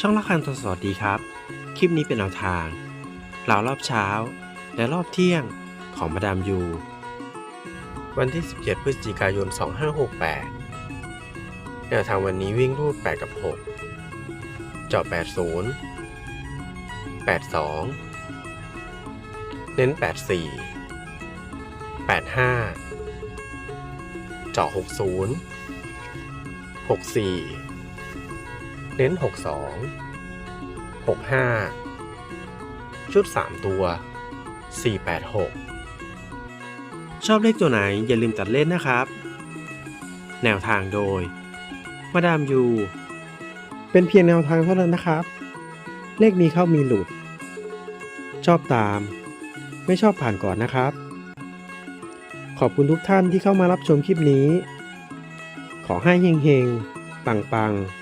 ช่องละคันสวัสดีครับ คลิปนี้เป็นแนวทางเหล่ารอบเช้า และรอบเที่ยงของมาดามยู วันที่ 17 พฤศจิกายน 2568 แนวทางวันนี้วิ่งรูด 8 กับ 6 เจาะ 80 82 เน้น 84 85 เจาะ 60 64 เน้น 62 65 ชุด 3 ตัว 486 ชอบเลขตัวไหนอย่าลืมตัดเล่นนะครับ แนวทางโดย มาดามยู เป็นเพียงแนวทางเท่านั้นนะครับ เลขมีเข้ามีหลุด ชอบตาม ไม่ชอบผ่านก่อนนะครับ ขอบคุณทุกท่านที่เข้ามารับชมคลิปนี้ ขอให้เฮงๆ ปังๆ